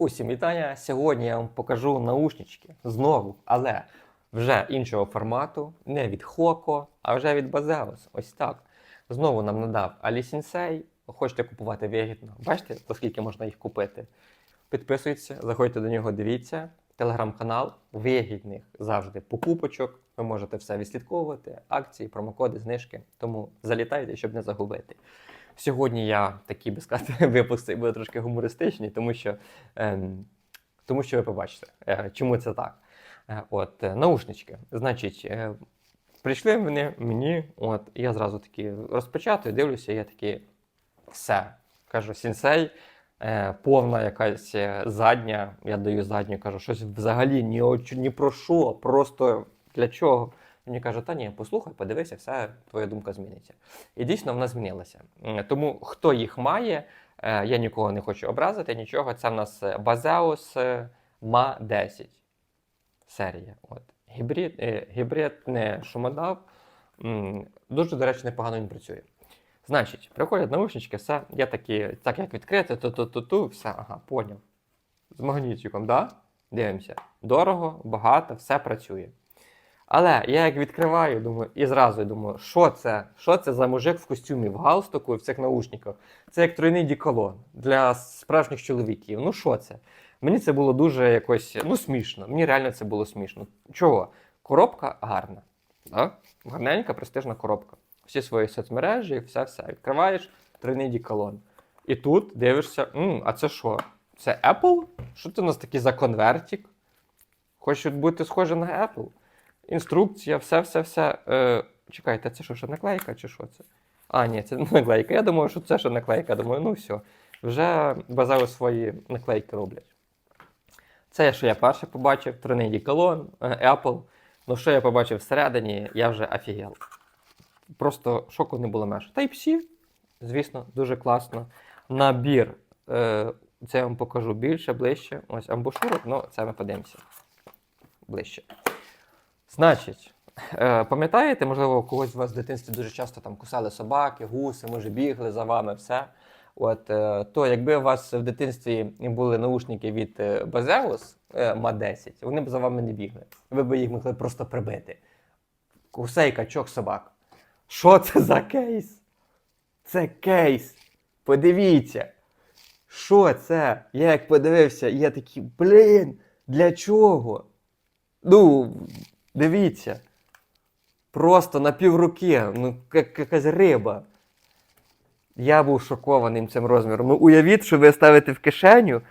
Усім вітання! Сьогодні я вам покажу наушнички знову, але вже іншого формату, не від Хоко, а вже від Базеус. Ось так. Знову нам надав Алі Сінсей. Хочете купувати вигідно. Бачите, оскільки можна їх купити. Підписуйтеся, заходьте до нього, дивіться. Телеграм-канал вигідних завжди покупочок. Ви можете все відслідковувати, акції, промокоди, знижки. Тому залітайте, щоб не загубити. Сьогодні я такий би сказати, випуск буде трошки гумористичний, тому що, ем, тому що ви побачите, е, чому це так. Е, от, е, наушнички. Значить, прийшли вони мені, от, я зразу таки розпечатую, дивлюся, я такий, все. Кажу, сінсей, повна якась задня, я даю задню, кажу, щось взагалі ні, ні про що, просто для чого. Мені каже, та ні, послухай, подивися, все, твоя думка зміниться. І дійсно вона змінилася. Тому хто їх має, е, я нікого не хочу образити, нічого. Це в нас е, Базеус е, ма 10 серія. От. Гібрид, гібрид не шумодав. Дуже, до речі, непогано він працює. Значить, приходять наушнички, все, я такі, так як відкрити, ту-ту-ту-ту, все, ага, поняв. З магнітиком, да? Дивимося. Дорого, багато, все працює. Але я як відкриваю, думаю, і зразу думаю, що це? Що це за мужик в костюмі, в галстуку і в цих наушниках? Це як тройний діколон для справжніх чоловіків. Ну що це? Мені це було дуже якось ну, смішно. Мені реально це було смішно. Чого? Коробка гарна. Да? Гарненька, престижна коробка. Всі свої соцмережі, все-все. Відкриваєш тройний діколон. І тут дивишся, «М, а це що? Це Apple? Що це у нас такий за конвертик? Хочуть бути схожі на Apple? Інструкція, все-все-все. Е, чекайте, це що, що наклейка чи що це? А, ні, це не наклейка. Я думаю, що це що наклейка. Думаю, ну все. Вже базару свої наклейки роблять. Це, що я перше побачив, тройний діколон, е, Apple. Ну, що я побачив всередині, я вже офігел. Просто шоку не було меж. Type-C, звісно, дуже класно. Набір. Е, це я вам покажу більше, ближче. Ось амбушурок, ну це ми подивимося. Ближче. Значить, е, пам'ятаєте, можливо, у когось з вас в дитинстві дуже часто там кусали собаки, гуси, може, бігли за вами, все. От, е, то якби у вас в дитинстві були наушники від Базеус е, ма 10, вони б за вами не бігли. Ви б їх могли просто прибити. Гусей, качок, собак. Що це за кейс? Це кейс. Подивіться. Що це? Я як подивився, я такий, блін, для чого? Ну, дивіться. Просто на півруки, ну, як якась риба. Я був шокованим цим розміром. Ну, уявіть, що ви ставите в кишеню,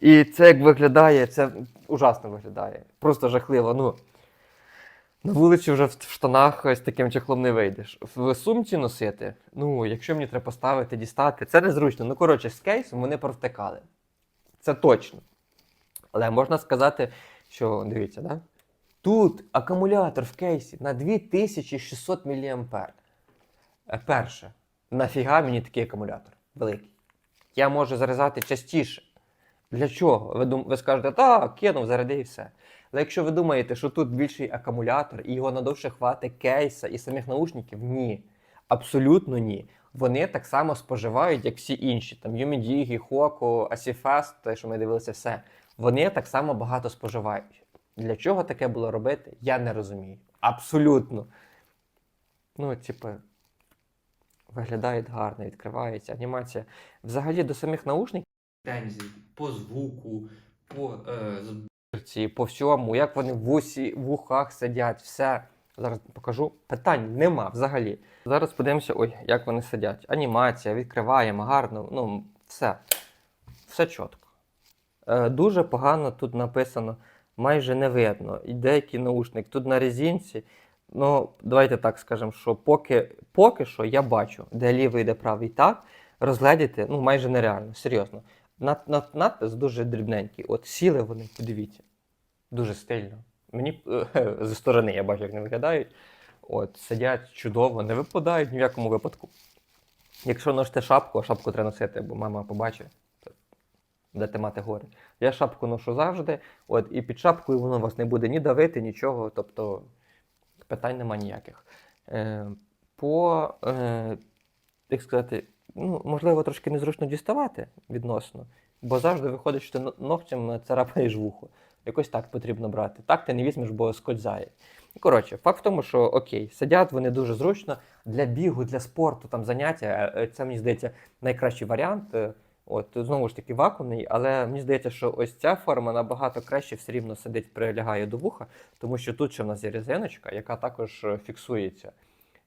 і це як виглядає, це ужасно виглядає. Просто жахливо. Ну, на вулиці вже в штанах з таким чехлом не вийдеш. В сумці носити, ну, якщо мені треба поставити, дістати, це незручно. Ну, коротше, з кейсом вони провтикали. Це точно. Але можна сказати, що дивіться, да? Тут акумулятор в кейсі на 2600 мА. Е, Перше, нафіга мені такий акумулятор великий? Я можу заряджати частіше. Для чого? Ви, дум... ви скажете, так, кинув, заряди і все. Але якщо ви думаєте, що тут більший акумулятор і його надовше хватить кейса і самих наушників, ні. Абсолютно ні. Вони так само споживають, як всі інші. Там Юмідігі, Хоко, Асіфест, те, що ми дивилися, все. Вони так само багато споживають. Для чого таке було робити, я не розумію. Абсолютно. Ну, типу, виглядає гарно, відкривається, анімація. Взагалі до самих наушників по звуку, по е, по всьому, як вони в усі в ухах сидять, все. Зараз покажу. Питань нема взагалі. Зараз подивимося, ой, як вони сидять. Анімація, відкриваємо, гарно, ну, все. Все чітко. Е, дуже погано тут написано, майже не видно. І деякий наушник тут на резинці. Ну, давайте так скажемо, що поки, поки що я бачу, де лівий, де правий так, розгледіти ну, майже нереально, серйозно. Над, над, надпис дуже дрібненький. От сіли вони, подивіться. Дуже стильно. Мені зі сторони я бачу, як вони виглядають. От, сидять чудово, не випадають ні в якому випадку. Якщо носите шапку, а шапку треба носити, бо мама побачить, будете мати горе. Я шапку ношу завжди, от, і під шапкою воно вас не буде ні давити, нічого. Тобто питань нема ніяких. Е, по, е, як сказати, ну, можливо, трошки незручно діставати відносно, Бо завжди виходить, що ти но- ногтем царапаєш вухо. Якось так потрібно брати. Так ти не візьмеш, бо скользає. Коротше, факт в тому, що окей, сидять вони дуже зручно для бігу, для спорту, там заняття. е, Це мені здається найкращий варіант. От знову ж таки вакуумний, але мені здається, що ось ця форма набагато краще все рівно сидить, прилягає до вуха, тому що тут ще в нас є резиночка, яка також е, фіксується.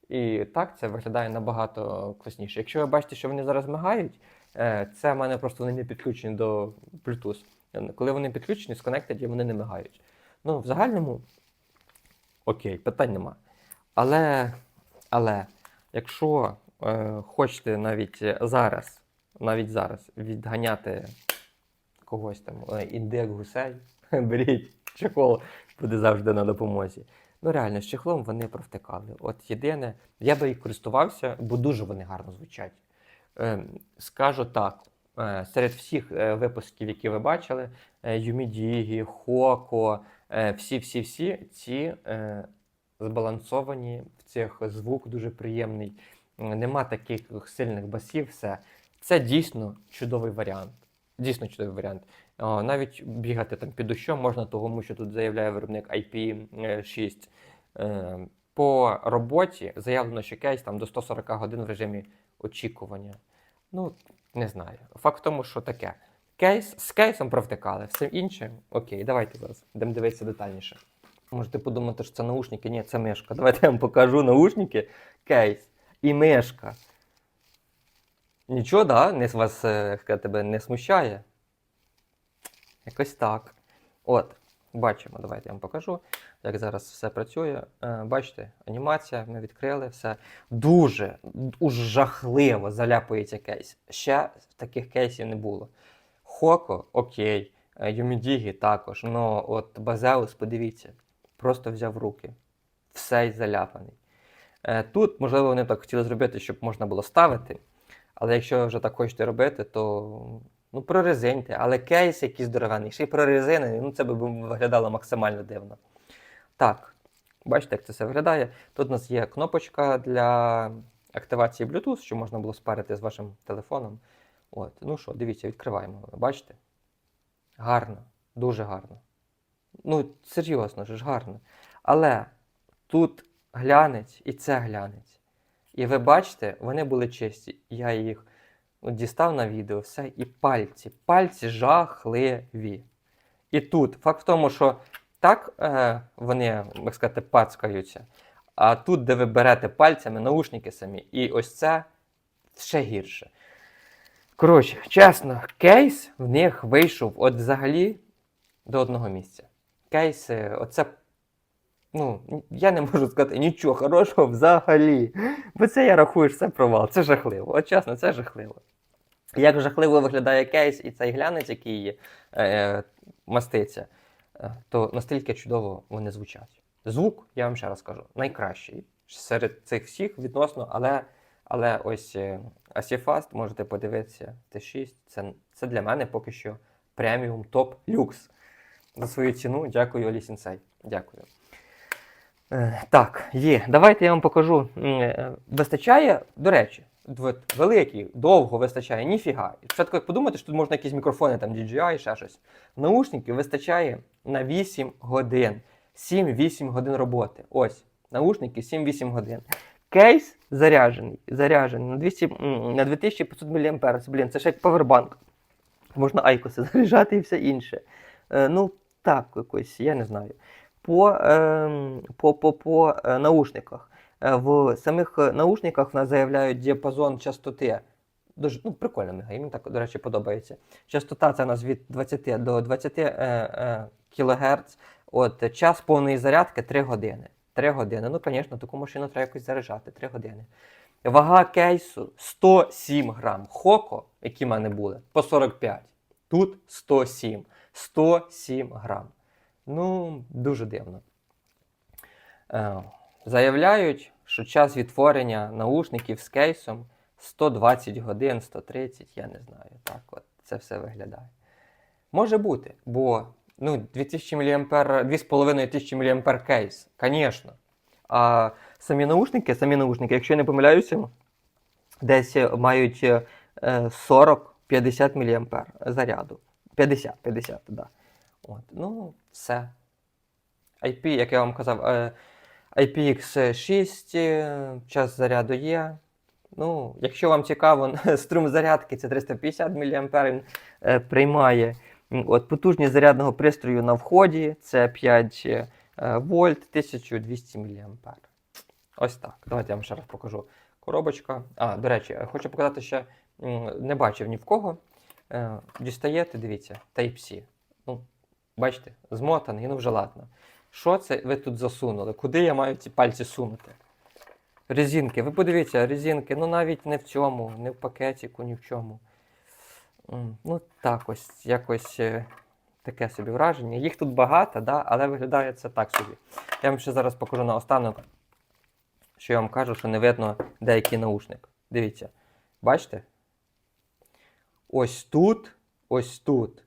І так це виглядає набагато класніше. Якщо ви бачите, що вони зараз мигають, е, це в мене просто вони не підключені до Bluetooth. Е, Коли вони підключені Connected, вони не мигають. Ну, в загальному окей, питань нема. Але, але якщо е, хочете навіть зараз, навіть зараз відганяти когось там, індик гусей, беріть чехол, буде завжди на допомозі. Ну, реально, з чехлом вони провтикали. От єдине, я би їх користувався, бо дуже вони гарно звучать. Е, скажу так: е, серед всіх е, випусків, які ви бачили, е, Юмідігі, Хоко, всі-всі-всі, ці збалансовані, в цих звук дуже приємний, нема таких сильних басів, все. Це дійсно чудовий варіант. Дійсно чудовий варіант. Навіть бігати там під дощом можна, тому що тут заявляє виробник IP6. Е, По роботі заявлено, що кейс там до 140 годин в режимі очікування. Ну, не знаю. Факт в тому, що таке. Кейс з кейсом провтикали, все інше. Окей, давайте зараз будемо дивитися детальніше. Можете подумати, що це наушники. Ні, це мишка. Давайте я вам покажу наушники, кейс і мишка. Нічого, да? Не, вас е, тебе не смущає? Якось так. От, бачимо, давайте я вам покажу, як зараз все працює. Е, бачите, анімація, ми відкрили все. Дуже, жахливо заляпується кейс. Ще таких кейсів не було. Хоко, окей, е, Юмідігі також. Ну, от Базеус, подивіться, просто взяв руки. Все й заляпаний. Тут, можливо, вони так хотіли зробити, щоб можна було ставити. Але якщо ви вже так хочете робити, то ну, прорезиньте. Але кейс якийсь здоровений, ще й прорезинений, ну це би виглядало максимально дивно. Так, бачите, як це все виглядає. Тут у нас є кнопочка для активації Bluetooth, що можна було спарити з вашим телефоном. От, ну що, дивіться, відкриваємо. Бачите? Гарно, дуже гарно. Ну, серйозно ж гарно. Але тут глянець і це глянець. І ви бачите, вони були чисті. Я їх ну, дістав на відео, все, і пальці. Пальці жахливі. І тут факт в тому, що так е, вони, як сказати, пацкаються. А тут, де ви берете пальцями, наушники самі, і ось це ще гірше. Коротше, чесно, кейс в них вийшов от взагалі до одного місця. Кейс, е, оце Ну, я не можу сказати нічого хорошого взагалі. Бо це я рахую, що це провал. Це жахливо. От чесно, це жахливо. Як жахливо виглядає кейс і цей глянець, який є, е, маститься, е, то настільки чудово вони звучать. Звук, я вам ще раз кажу, найкращий серед цих всіх відносно, але, але ось е, Asifast, можете подивитися, Т6, це, це для мене поки що преміум топ люкс. За свою ціну дякую Олі Сінсей. Дякую. Е, Так, є. Давайте я вам покажу. Е, Вистачає, до речі, великий, довго вистачає, ніфіга. Спочатку як подумати, що тут можна якісь мікрофони, там DJI, ще щось. Наушників вистачає на 8 годин. 7-8 годин роботи. Ось, наушники 7-8 годин. Кейс заряджений, заряджений на 200, на 2500 мАh. Блін, це ж як павербанк. Можна айкоси заряджати і все інше. Е, ну, так, якось, я не знаю по, ем, по, по, по е, наушниках. Е, В самих е, наушниках в нас заявляють діапазон частоти. Дуже ну, прикольно мигає, мені так, до речі, подобається. Частота це у нас від 20 до 20 е, е, кГц. От, час повної зарядки 3 години. 3 години. Ну, звісно, таку машину треба якось заряджати 3 години. Вага кейсу 107 грам. Хоко, які в мене були, по 45. Тут 107. 107 грам. Ну, дуже дивно. Е, заявляють, що час відтворення наушників з кейсом 120 годин, 130, я не знаю. Так, от це все виглядає. Може бути, бо ну, 2000 мА, 2500 мА кейс, звісно. А самі наушники, самі наушники, якщо я не помиляюся, десь мають е, 40 50 мА заряду. 50, 50, да. От, ну, все. IP, як я вам казав, е, IPX6, е, час заряду є. Ну, якщо вам цікаво, струм зарядки це 350 мА е, приймає. От, потужність зарядного пристрою на вході це 5 е, вольт 1200 мА. Ось так. Давайте я вам ще раз покажу. Коробочка. А, до речі, хочу показати ще, не бачив ні в кого. Дістаєте, дивіться, Type-C. Ну, бачите, змотаний, ну вже ладно. Що це ви тут засунули? Куди я маю ці пальці сунути? Резинки, ви подивіться, резинки, ну навіть не в цьому, не в пакетику, ні в чому. Ну, так ось, якось е, таке собі враження. Їх тут багато, да, але виглядає це так собі. Я вам ще зараз покажу наостанок, що я вам кажу, що не видно деякий наушник. Дивіться, бачите? Ось тут, ось тут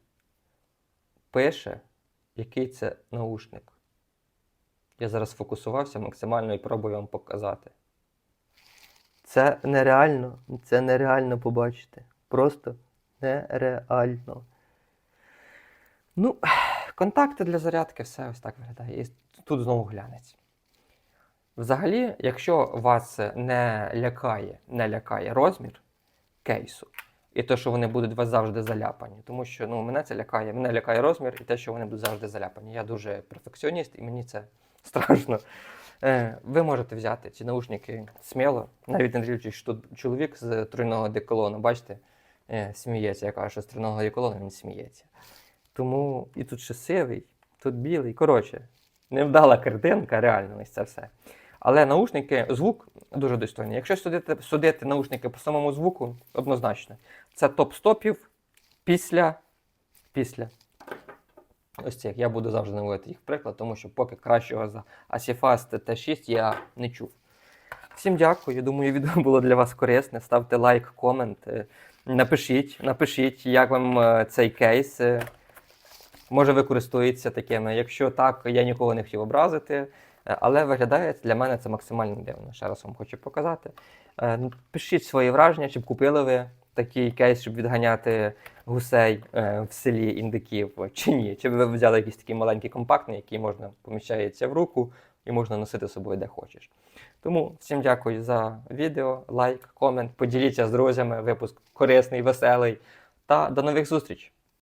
пише, який це наушник. Я зараз фокусувався максимально і пробую вам показати. Це нереально, це нереально побачити. Просто нереально. Ну, контакти для зарядки, все ось так виглядає. І тут знову глянець. Взагалі, якщо вас не лякає, не лякає розмір кейсу, і те, що вони будуть вас завжди заляпані. Тому що ну, мене це лякає. Мене лякає розмір і те, що вони будуть завжди заляпані. Я дуже перфекціоніст, і мені це страшно. Е, ви можете взяти ці наушники сміло, навіть не дивлячись, що тут чоловік з тройного деколону, бачите, е, сміється. Я кажу, що з тройного деколону він сміється. Тому і тут ще сивий, тут білий. Коротше, невдала картинка, реально, ось це все. Але наушники, звук дуже достойний. Якщо судити, судити наушники по самому звуку, однозначно. Це топ-стопів після. після. Ось цих. Я буду завжди наводити їх приклад, тому що поки кращого за Asifast T6 я не чув. Всім дякую. Думаю, відео було для вас корисне. Ставте лайк, комент. е, Напишіть, напишіть, як вам е, цей кейс. е, Може, ви користуєтеся такими. Якщо так, я нікого не хотів образити. Е, Але виглядає для мене це максимально дивно. Ще раз вам хочу показати. Е, ну, Пишіть свої враження, чи б купили ви такий кейс, щоб відганяти гусей е, в селі індиків, чи ні. Чи б ви взяли якийсь такий маленький компактний, який можна поміщається в руку і можна носити з собою де хочеш. Тому всім дякую за відео, лайк, комент, поділіться з друзями, випуск корисний, веселий. Та до нових зустріч!